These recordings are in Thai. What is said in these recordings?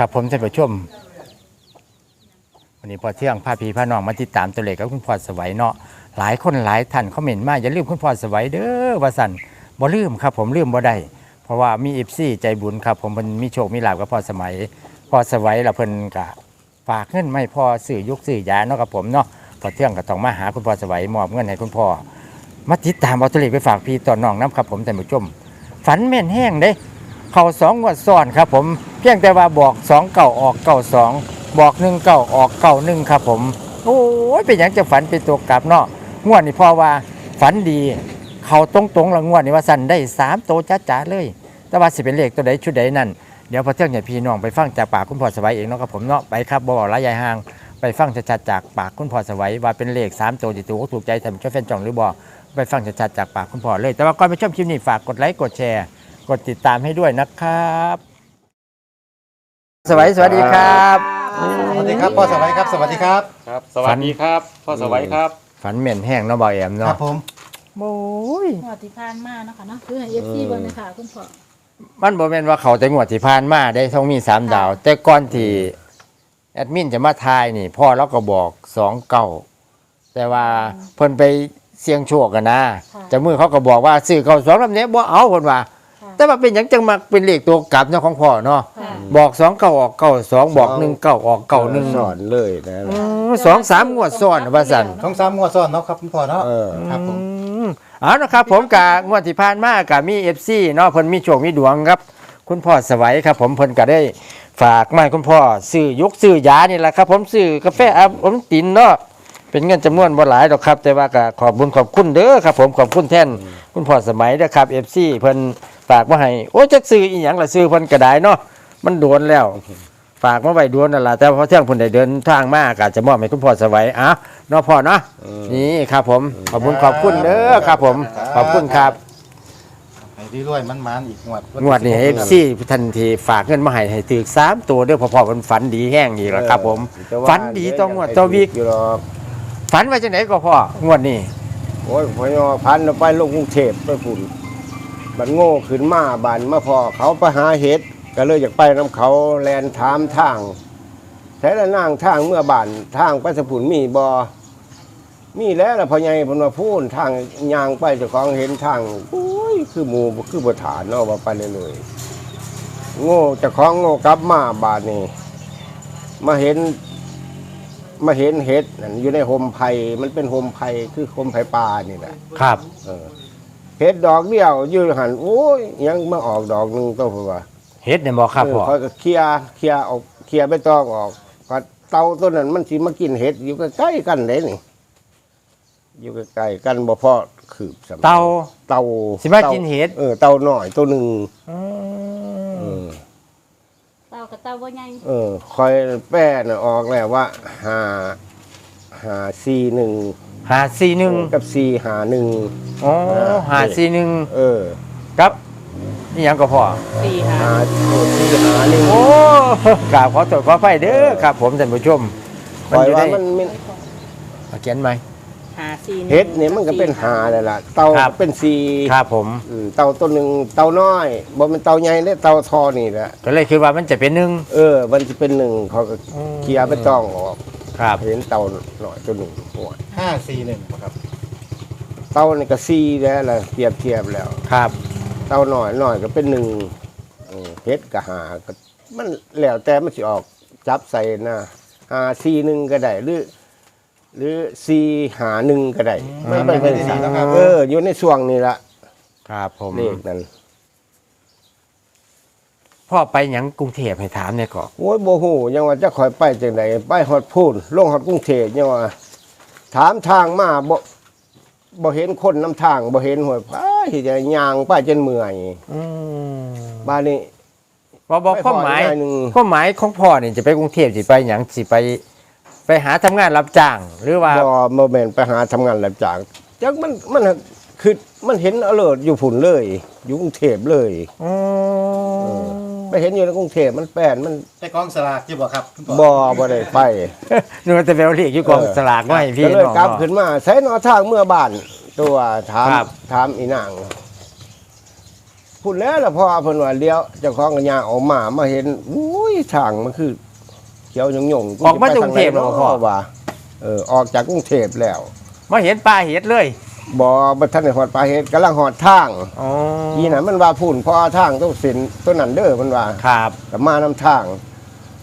ครับผมท่านผู้ชมวันนี้พอเที่ยงพาพีพาน้องมาติดตามตัวเลขกับคุณพ่อสวัยเนาะหลายคนหลายท่านเขาเมนมาอย่าลืมคุณพ่อสวัยเด้อว่าสันบ่ลืมครับ ผมลืมบ่ได้เพราะว่ามีเอฟซีใจบุญครับ ผมมันมีโชคมีลาภกับพ่อสมัยพ่อสวัยละเพิ่นกะฝากเงินไม่พอซื้อยุกซื้อยาเนาะครับผมเนาะพอเที่ยงก็ต้องมาหาคุณพ่อสวัยมอบเงินให้คุณพ่อมาติดตามเอาตัวเลขไปฝากพี่ต่อน้องน้ำครับผมท่านผู้ชมฝันแม่นแห้งเด้ เข้าสองงวดซ้อนครับผม เพียงแต่ว่าบอกสองเก่าออกเก่าสองบอกหนึ่งเก่าออกเก่าหนึ่งครับผม โอ้ยเป็นอย่างจะฝันเป็นตัวกลับเนาะงวดนี้พอว่าฝันดี เขาตรงตรงละงวดนี้ว่าสั่นได้สามโตวจ้าๆเลย แต่ว่าสิเป็นเลขตัวใดชุดใดนั่นเดี๋ยวพอเที่ยงเนี่ยพี่น้องไปฟังจากปากคุณพ่อสวัยเองเนาะครับผมเนาะไปครับบ่อกระยายห่างไปฟังชัดๆจากปากคุณพ่อสวัยว่าเป็นเลขสามตัวจิตถูกถูกใจท่านผู้ชมแฟนจองหรือบ่ไปฟังชัดๆจากปากคุณพ่อเลย แต่ว่าก่อนไปชมคลิปนี้ฝากกดไลค์กดแชร์ กดติดตามให้ด้วยนะครับ สวัสดีสวัสดีครับ สวัสดีครับพ่อสวัยครับ สวัสดีครับครับ สวัสดีครับ พ่อสวัยครับ ฝันเหม็นแห้งเนาะบอยแอมครัเนาะบผม โอ้ยหัวดที่ผ่านมาเนาะคะเนาะคือให้เอฟซีเบิ่งนะคะคุณพ่อมันบ่แม่นว่าเขาแต่งวดที่ผ่านมาได้ต้องมีสามดาว แต่ก่อนที่แอดมินจะมาทายนี่พ่อเราก็บอกสองเก้าแต่ว่าเพิ่นไปเสี่ยงโชคกันนะเจะมือเขาก็บอกว่าซื้อเขาสองลำเนี้ยบ่เอาเพิ่นว่าค่ะ แต่ว่าเป็นหยังจังมักเป็นเลขตัวกลับเนาะของพ่อเนาะค่ะบอกสองเก้าออกเก้าสองบอกหนึ่งเก้าออกเก้าหนึ่งสอนเลยนะอืมสองสามงวดซ้อนว่าสั่นท้องซ้ำงวดซ้อนเนาะครับคุณพ่อเนาะเออ ครับผม อืมเอานะครับผมกะงวดที่ผ่านมากะมีเอฟซีเนาะเพิ่นมีโชคมีดวงครับ คุณพ่อสวัยครับ ผมเพิ่นก็ได้ฝากมาให้คุณพ่อซื้อยุกซื้อยานี่แหละครับ ผมซื้อกาแฟอาบอมตินเนาะเป็นเงินจำนวนบ่หลายดอกครับ แต่ว่าก็ขอบบุญขอบคุณเด้อครับ ผมขอบคุณแท่นคุณพ่อสมัยเด้อครับเอฟซีเพิ่น ฝากมาให้โอ้จักซื้ออีหยังล่ะซื้อเพิ่นก็ได้เนาะมันโดนแล้ว ฝากมาไว้ดวนนั่นล่ะแต่พอเที่ยงเพิ่นได้เดินทางมาก็อาจจะมอบให้คุณพ่อสวัยอะเนาะพ่อเนาะนี่ครับผมขอบคุณขอบคุณเด้อครับผมขอบคุณครับให้ดีด้วยมันมันๆอีกงวดงวดนี้เอฟซีทันทีฝากเงินมาให้ให้ถือสามตัวเด้อพอพอมันฝันดีแห้งอีกแล้วครับ ผมแต่ว่าฝันดีต้องงวดตัววิกอยู่หรอกฝันไว้จังไหนก็พ่องวดนี้โอ้ยพอยอพันเอาไปลงกรุงเทพไปฝุ่น บันโง่ขึ้นมาบานมาพอเขาไปหาเห็ดก็เลยอยากไปน้ำเขาแลนถามทางใช้ละนางทางเมื่อบานทางไปสผุนมีบอมีแล้วล่ะพอใหญ่เพนมาพูนทางยางไปเจ้าของเห็นทางโอ้ยคือหมูคือบฐานเนาะว่าไปเลยเลยๆโง่เจ้าของโง่กลับมาบานนี้มาเห็นมาเห็นเห็ดนั่นอยู่ในโฮมไผ่มันเป็นโฮมไผ่คือโฮมไผ่ปลานี่แหละครับ เออ เห็ดดอกเดียวยืนหันโอ้ยยังมาออกดอกหนึงต้องพูดว่าเฮ็ดเนี่ยบอกครับเอพ่ออเขาก็เคลียร์เคลียร์ออกเคลียร์ไม่ต้องออกก็เตาตัวนั้นมันสิมากินเห็ดอยู่ใกล้ๆกันเลยนี่ อยู่ใกล้ๆกันบ่พอขืบสำเตา เตาสิมากินเห็ด เออเตาหน่อยตัวหนึ่งอืเอมอ เต้ากับเต้าบ่ใหญ่เออคอยแป้น่ะออกแล้วว่าหาหาซีหนึ่ง หาสี่หนึ่งกับซีหาหนึ่งอ๋อหาสี่หนึ่งเออครับนี่ยังก็พ่อสี่หาหาซีหาหนึ่งโอ้กราบขอตรวจขอไฟเด้อครับ ผมท่านผู้ชมคอยอยู่ว่าในมันมันเอาเขียนไหมหาสี่เฮ็ดเนี่ยมันก็เป็นหาเลยล่ะ เตาครับเป็นซีครับผมอืมเตาตัวหนึ่งเตาน้อยบ่เป็นเตาใหญ่และเตาทอนี่แหละก็เลยคิดว่ามันจะเป็นหนึ่งเออ มันจะเป็นหนึ่งเขาก็เคลียร์ไปต้องออก ครับเห็นเตาหน่อยตัวหนึ่งโอ้ยห้าสี่หนึ่งครับ เตานี่ก็ซีแล้วล่ะเปรียบเทียบแล้ว ครับเตาหน่อยหน่อยก็เป็นหนึ่งเออเฮ็ดก็หาก็มันแล้วแต่มันสิออกจับใส่หน้าหาซีหนึ่งก็ได้หรือ หรือซีหาหนึ่งก็ได้มันเป็นไปได้เอออยู่ในช่วงนี้ละครับผม เลขนั้น พ่อไปหยังกรุงเทพให้ถามเนี่ยก่อนโอ้ยโบหูยังว่าจะคอยไปจังไดไปฮอดพูนลงฮอดกรุงเทพยังว่า ถามทางมาบ่บ่เห็นคนนำทางบ่เห็นหวยไปจะย่างไปจนเมื่อยอืมบ้านนี้บอกบอกไปความหมายขออีกหน่อยหนึ่ง ความหมายของพ่อนี่จะไปกรุงเทพสิไปหยังสิไป ไปหาทำงานรับจ้าง หรือว่าบ่บ่แม่นไปหาทำงานรับจ้างจักมันมันคือมันเห็นอเลิศอยู่พุ่นเลย อยู่กรุงเทพเลย อืมไป เห็นอยู่ในกรุงเทพมันแป้นมันไปกองสลากที่บอกครับคุณพ่อบ่บ่ได้ไปนึกว่าจะไปเอาเลขอยู่กองสลากไว้ให้พี่ก็เลยน้องกลับเนาะ ขึ้นมาใช้นอทางเมื่อบ้านตัวถามครับ ถามอีนางพูดแล้วล่ะพ่อเพิ่นว่าเลี้ยวเจ้าของกัญญางออกมามาเห็นอุ้ยทางมันคือเขียวหยงๆออกมาจากกรุงเทพแล้วเหรอพ่อ ว่าเออออกจากกรุงเทพแล้ว มาเห็นปลาเห็ดเลย บ่บ่ทันได้ฮอดปลายเฮ็ดกำลังฮอดทางอ๋ออีนั้นมันว่าพูนพ่อทางต้องสินตัวนั้นเด้อมันว่าครับก็มานำทาง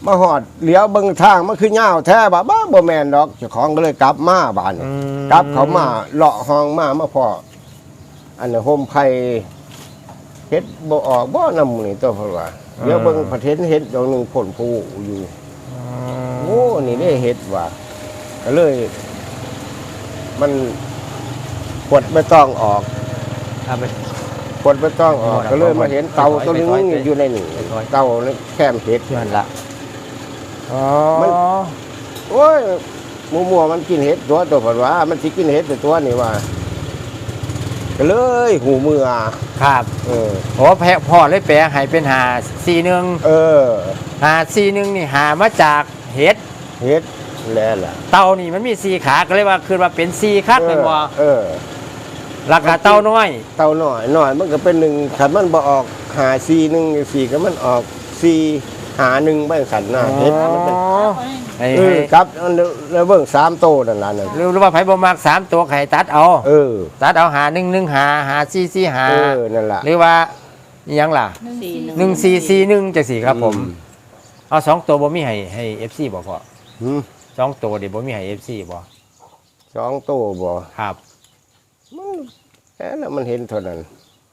มาฮอดเลี้ยวเบิ่งทางมันคือยาวแท้บ่าบ้าบ่แม่นดอกเจ้าของก็เลยกลับมาบ้านอืมกลับเขามาเลาะห้องมามาพออันน่ะโฮมไผเฮ็ดบ่ออกบ่นำนี่ตัวเพิ่นว่าเดี๋ยวเบิ่งประเทศเฮ็ดดอกหนึงผลผู้อยู่โอ้นี่ได้เฮ็ดว่ะก็เลย มัน ขวดไม่ต้องออกเอาไป ขวดไม่ต้องออกเอาละก็เลยมาเห็นเตาตัวนึงไปถอยไปอยู่ในนี่ไปถอย เตาในแคมเห็ดเพื่อนละอ๋อมัน โอ้ยหมูมัวมันกินเห็ดตัวตัวผดว่า มันสิกินเห็ดแต่ตัวนี่ว่าก็เลยหูมือครับเออ โอ้แพะพ่อเลยแปลให้เป็นหาซีหนึ่งเออ หาซีหนึ่งนี่หามาจากเห็ดเห็ดแล้วล่ะเต่านี่มันมีสีขาก็เลยว่าคือว่าเป็นซีคักเป็นว่าเออ ราคาเต่าน้อย เตาหน่อยหน่อยมันก็เป็นหนึ่งขันมันบ่ออกหาซีหนึ่งสี่ก็มันออกซีหาหนึ่งไม่ขันหน้าเห็ดมันเป็นไอ้เออครับอันแล้วเบิ่งสามโตนั่นล่ะนั่นหรือว่าไผบ่มักสามตัวไข่ตัดเอา เออ ตัดเอาหาหนึ่งหนึ่งหาหาซีซีหา เออนั่นล่ะ หรือว่าอิหยังล่ะหนึ่งสี่หนึ่งซีซีหนึ่งจังสี่ครับผม อืเอาสองตัวบ่มีให้ให้เอฟซีบ่พอหืมสองตัวเดี๋ยวบ่มีให้เอฟซีบ่สองโตบ่ครับ มันแค่นั้นมันเห็นเท่านั้น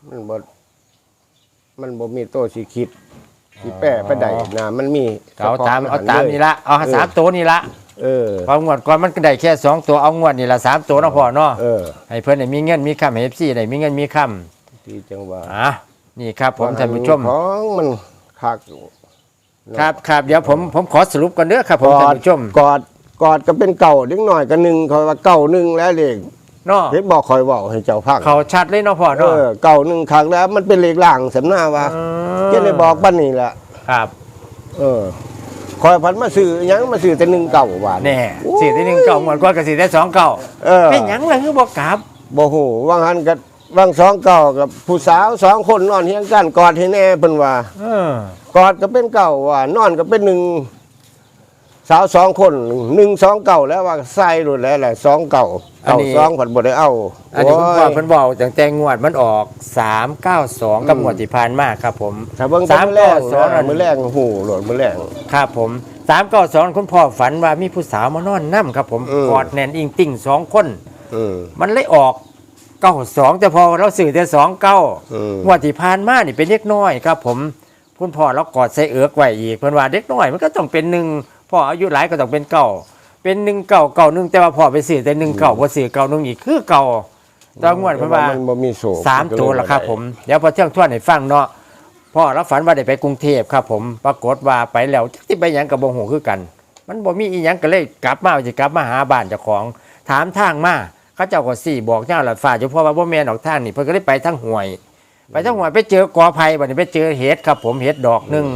มันบ่มันบ่มีโตสิคิดสิแป้ไปได้นะมันมีเอาตามฉพะเอาตามลยนี่ละเอาหาสามตัวนี่ละเออเพองวดก่อนมันก็ได้แค่สองตัวเอางวดนี่ละสามตัวเนาะพ่อเนาะเออให้เพิ่นได้มีเงินมีคำให้เอฟซีได้มีเงินมีคที่จังหว่าำอะนี่ครับ ผมท่านผู้ชมของมันคักครับครับเดี๋ยวผมผมขอสรุปกันเด้อครับผมกท่าอนดผู้ชมกอดกอดก็เป็นเก่าเล็กหน่อยก็หนึ่งคอยว่าเก่าหนึ่งแล้วเลข เนาะเฮ็ดบอกคอยเว้าให้เจ้าพังเขาชัดเลยเนาะพ่อเอเนาะ อเก่าหนึ่งครั้งแล้ว มันเป็นเลขล่างสำหน้าว่าอืมจะได้บอกบ้านนี่แหละครับ เออคอยพันมาซื้อหยังมาซื้อแต่หนึ่งเก่าหวานแน่สี่ที่หนึ่งเก่าหมดกว่ากับสี่ได้สองเก่าเออเป็นหยังล่ะคือบ่กลับ บ่โหว่างหันกับว่างสองเก่ากับผู้สาวสองคนนอนเฮียงกันกอดให้แน่เพิ่นว่า เออกอดก็เป็นเก่าว่านอนก็เป็นหนึ่ง สาวสองคนหนึ่งสองเก่าแล้วว่าใส่หลุดแล้วแหละสองเก่าเก่าสองผัดบ่ได้เอาอันนี้คุณพ่อโอ้ยเพิ่นบอกตั้งแต่งวดมันออก392กับอืมงวดที่ผ่านมาครับผมถ้าเบิ่งสามมื้อแรเก้ากสองนะมื้อแรกหูโหลดมื้อแรกครับผม392คุณพ่อฝันว่ามีผู้สาวมานอนนํครับผมอืมกอดแน่นอิงติ่งสองคนอืมมันเลยออก92แต่พอเราสื่อแต่29อืมงวดที่ผ่านมานี่เป็นเด็กน้อยครับผมคุณพ่อเรากอดใส่เอือกไว้อีกเพิ่นว่าเด็กน้อยมันก็ต้องเป็นหนึ่ง พ่ออายุหลายก็ต้องเป็นเก่าเป็นหนึ่งเก่าเก่าหนึ่งแต่ว่าพ่อไปสื่อแต่หนึ่งเก่าบ่สื่อเก่าหนึ่งอีกคือเก่าตอนงวดเพิ่นว่ามันบ่มีโศกสามตัวแล้วครับผมเดี๋ยวพอเที่ยงทวนให้ฟังเนาะพ่อเราฝันว่าได้ไปกรุงเทพครับ ผมปรากฏว่าไปแล้วที่ไปหยังกับบ่ฮู้คือกัน มันบ่มีอีหยังก็เลยกลับมาสิกลับมาหาบ้านเจ้าของถามทางมาเขาเจ้าก็สี่บอกเจ้าละฝ่าเจ้าพ่อว่าบ่แม่นออกทางนี่เพิ่นก็เลยไปทางห้วย ไปทางห้วยไปเจอกอไผ่บัดนี้ไปเจอเห็ดครับ ผมเห็ดดอกหนึง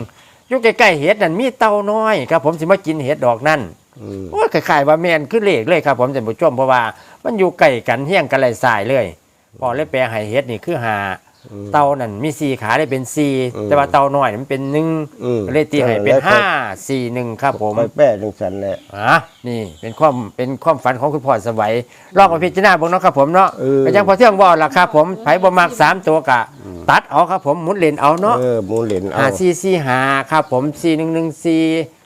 อยู่ใกล้ๆเห็ดนั่นมีเต่าน้อยครับผมสิมากินเห็ดดอกนั่นอืม โอ้ยคล้ายๆว่าแมนคือเลขเลยครับผมท่านผู้ชมเพราะว่ามันอยู่ใกล้กันเฮี้ยงกันไหลสายเลยพอเลยแปลให้เฮ็ดนี่คือหา เต่านั่นมีสี่ขาได้เป็นสี่อืมแต่ว่าเต่าน้อยมันเป็นหนึ่งอืมก็เลยตีให้เป็นห้าสี่หนึ่งครับผมไปแป้จังซั่นแหละอะนี่เป็นความเป็นความฝันของคุณพ่อสวัยลองมาพิจารณาเบิ่งเนาะครับผมเนาะเออก็ยังพอเที่ยงบอกล่ะครับผมไผบ่มักสามตัวกะ ตัดเอาครับผมหมุนเลนเอาเนาะเออหมูเหรนเอาหาซีซีหาครับผมซีหนึ่งหนึ่งซี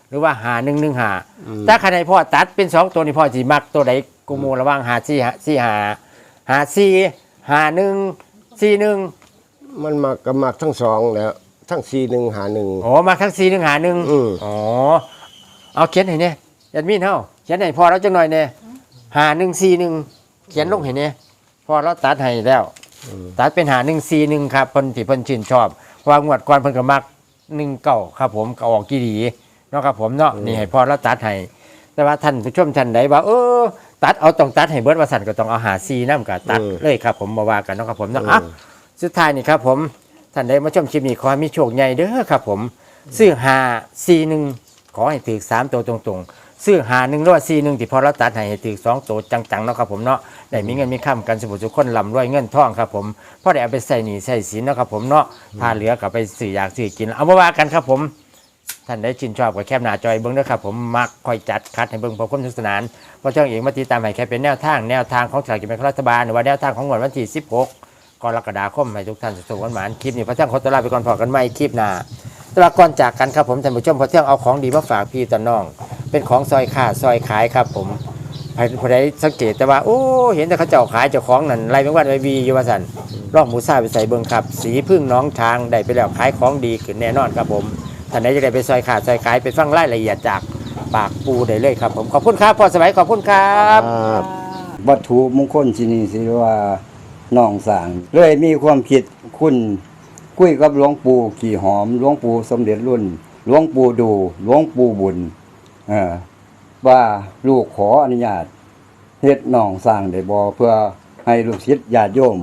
หรือว่าหาหนึ่งหนึ่งหาอืมถ้าใครพ่อตัดเป็นสองตัวนี่พ่อสีมักตัวใดกูโมระหว่างหาซีหาซีหาหาซีหาหนึ่งซีหนึ่ง มันมักก็มักทั้งสองแล้ว ทั้ง4 1หา1โอ้มาทั้งซีหนึ่งหาหนึ่งอืม อ๋อ เอาเขียนให้เนี่ยยันมีนเฮาเขียนให้พ่อเราจังหน่อยเนี่ยหาหนึ่งซีหนึ่งเขียนลงให้เนี่ยพ่อเราตัดให้แล้วตัดเป็นหาหนึ่งซีหนึ่งครับเพิ่นที่เพิ่นชื่นชอบเพราะว่างวดก่อนเพิ่นก็มักหนึ่งเก้าครับผมก็ออกกี่ดีเนาะครับผมเนาะนี่ให้พ่อเราตัดให้แต่ว่าท่านผู้ชมท่านใดว่า เออ ตัดเอาต้องตัดให้เบิดว่าสั่นก็ต้องเอาหาซีน้ำกับตัดอืม เลยครับผมมาว่ากันเนาะครับผมเนาะอืมอะ สุดท้ายนี่ครับผมท่านใดมาชมคลิปนี้ขอให้มีโชคใหญ่เด้อครับผมซื้อหาซีหนึ่งขอให้ถือสามตัวตรงๆซื้อหาหนึ่งรือว่าซีหนึ่งที่พอเราตัดให้ถือสองตัวจังๆเนาะครับผมเนาะได้มีเงินมีข้ามกันสมุทุกคนลำรวยเงินทองครับผมพอได้เอาไปใส่หนี้ใส่สินเนาะครับผมเนาะพาเหลือกลับไปซื้ออยากซื้อกิน เอามาว่ากันครับผมท่านได้ชินชอบกับแคบหนาจอยเบิ้งด้วยครับผมมักคอยจัดคัดให้เบิ้งพอความสนุกสนานเพราะเจ้าเองมาติดตามให้แค่เป็นแนวทางแนวทางของสลากกินแบ่งรัฐบาลหรือว่าแนวทางของงวดวันที่16 กรกฎาคมให้ทุกท่านสุขวันหมานคลิปนี้พระเจ้าขอตัวลาไปก่อนพอกันไม่คลิปหน้าตลาก่อนจากกันครับผมท่านผู้ชมพระเจ้าเอาของดีมาฝากพี่ตาน้อง เป็นของซอยขาซอยขายครับผมใครผู้สังเกตแต่ว่าโอ้เห็นแต่เขาเจ้าขายเจ้าของนั่นไรเป็นวันไววีอยู่ว่าสันร่องหมูซาไปใส่เบิ้งครับ สีพึ่งน้องช้างได้ไปแล้วขายของดีขึ้นแน่นอนครับผมท่านใดจะได้ไปซอยขาดซอยขายไปฟังรายละเอียดจากปากปูได้เลยครับผมขอบคุณครับพอสวัยขอบคุณครับ วัตถุมงคลที่นี่สิว่า น้องสาง เลยมีความคิดคุณคุยกับหลวงปู่ขี่หอมหลวงปู่สมเด็จรุ่นหลวงปู่ดูหลวงปู่บุญว่าลูกขออนุญาตเฮ็ดน้องสร้างได้บ่เพื่อให้ลูกศิษย์ญาติโยม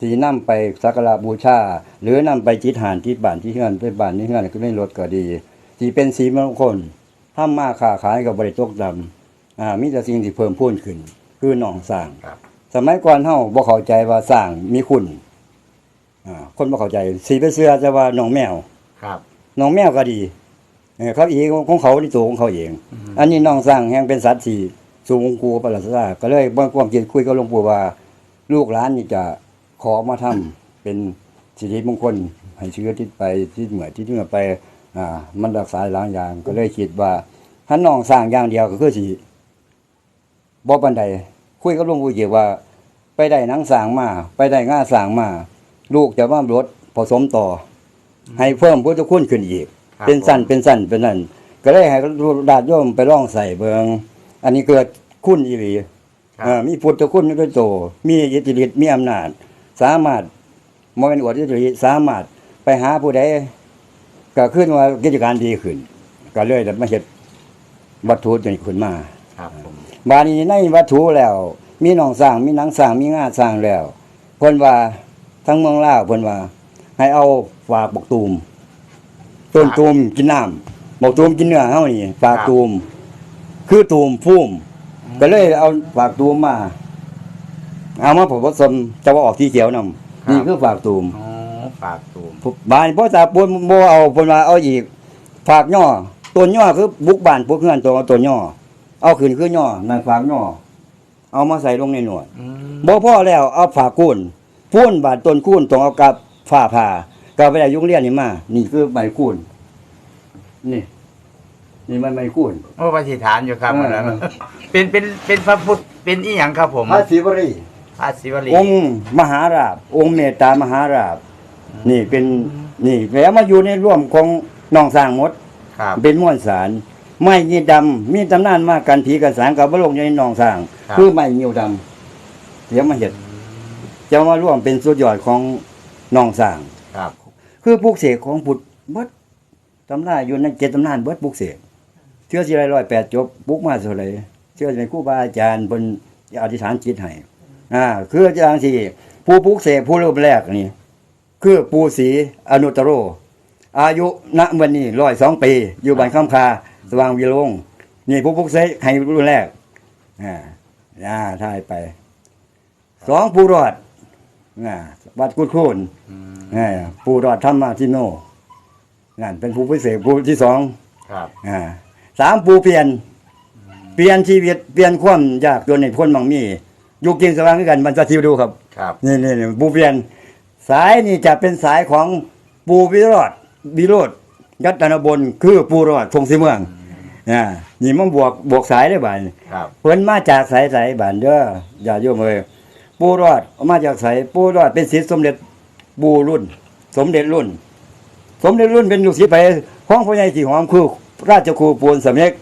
ที่นำไปสักการะบูชา หรือนำไปจิตหานที่บ้านที่เฮือนไปบ้านที่เฮือนก็ได้รถก็ดีที่เป็นสีมงคลทำมาค้าขายกับบริตกดำอ่ามีแต่สิ่งที่เพิ่มพูนขึ้น คือหนองสร้างครับ สมัยก่อนเฮาบ่เข้าใจว่าสร้างมีคุณอ่าคนบ่เข้าใจสีไปเสื้อจะว่าหนองแมว ครับหนองแมวก็ดีเออเขาอีกของเขาที่ตัวของเขาเอง อันนี้น้องสร้างแห่งเป็นสัตว์ที่สูงกูประหลาดซาก็เลยบ่ความคิดคุยกับหลวงปู่ว่า ลูกหลานนี่จะขอมาทำเป็นสิริมงคลให้เชื้อที่ไปที่เหมือที่เหนือไป อ่า มันรักษาหลายอย่างก็เลยคิดว่าถ้าน้องสร้างอย่างเดียวก็คือสิบ่ปานใด คุยกับหลวงปู่เกี่ยวว่า ไปได้หนังสร้างมา ไปได้ง่าสร้างมา ลูกจะว่ารถผสมต่ออให้เพิ่มพุทธคุณขึ้นอีก ครับเป็นสั้นเป็นสั้นเป็นนั่นก็เลยให้ดาดโยมไปล่องใส่เบิงอันนี้เกิดคุณอีหลีครับ เอ่อมีพุทธคุณด้วยโตมีอิทธิฤทธิ์มีอำนาจ สามารถมเป็นอวดอิทธิฤทธิ์สามารถไปหาผู้ใดก็ขึ้นว่ากิจการดีขึ้น ก็เลยได้มาเฮ็ดวัตถุจนขึ้นมา ครับผม บาดนี้ในวัตถุแล้ว มีหนองสร้างมีหนังสร้างมีงาสร้างแล้วเพิ่นว่าทั้งเมืองลาวเพิ่นว่า ให้เอาฝากบกตูมต้นตูมกินน้ำบกตูมกินเนื้อเฮานี่ฝากตูม คือตูมพุ่มก็เลยเอาฝากตูมมา เอามาผสมจะว่าออกที่เขียวนำนี่คือฝากตูมอ๋อฝากตูมบานพ่อตาปูนบ่เอาเพิ่นว่าเอาอีกฝากย่อต้นย่อคือบุกบ้านพวกเฮือนตัวต้นย่อ เอาขึ้นคือย่อนั่นฝากย่อเอามาใส่ลงในหนวดบ่พอแล้วเอาฝากคูนพูนบาดต้นคูนต้องเอากับฝ้าผ่าก็ไปได้ยุงเรียนนี่มานี่คือไม้คูนนี่ นี่มันไม้คูนโอ้ปฏิฐานอยู่ครับเอออันนั้นเป็นเป็นเป็นพระพุทธเป็นอีหยังครับผมพระศิวรีพระศิวลีองค์มหาราบ องค์เมตตามหาราบ นี่เป็นนี่แล้วมาอยู่ในร่วมของน้องสร้างหมดครับเป็นม้วนสาร ไม้ยีดำมีตำนานมากกันผีกันสางกับบลงในหนองสร้าง ครับ คือไม้เงียวดำเดี๋ยวมาเห็ดจะมาร่วมเป็นสุดยอดของหนองสร้าง ครับ คือปลูกเสกของพุทธเบิดตำนานอยู่ในเจ็ดตำนานเบิดปลูกเสกเชื่อสิไรร้อยแปดจบปลูกมาเท่าไหรเชื่อในครูบาอาจารย์บนอธิษฐานจิตให้อ่าคืออาจารย์ที่ผู้ปลูกเสกผู้รูปแรกนี่คือปูศรีอนุตตโร อายุณวันนี้ร้อยสองปี อยู่บ้านข้ามคา สว่างวิโรงนี่ผู้พุกเสกให้รุ่นแรกอ่าอ่าทายไป สองผู้รอดอ่าวัดกุดคูนอ่าผู้รอดธรรมาทิโนนั่นเป็นผู้พิเศษผู้ที่สองครับอ่าสามผู้เปลี่ยน เปลี่ยนชีวิตเปลี่ยนความยากจนในพ้นบางมีอยู่กินสว่างด้วยกันมันจะทิวดูครับ ครับนี่นี่นี่ปูเปลี่ยน สายนี่จะเป็นสายของปูวิโรธวิโรธ ยัตนบนคือปูรอดทงสีเมืองอ่านี่มันบวกบวกสายได้บ่านครับเพิ่นมาจากสายสายบ้านเด้ออย่าโยมเอ้ยปูรอดมาจากสายปูรอดเป็นศิษย์สมเด็จปูรุ่น สมเด็จรุ่น สมเด็จรุ่นเป็นลูกศิษย์ไปของพ่อใหญ่ที่หอมคือราชครูปูนสำเร็จ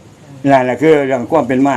นั่นแหละคือเรื่องความเป็นมา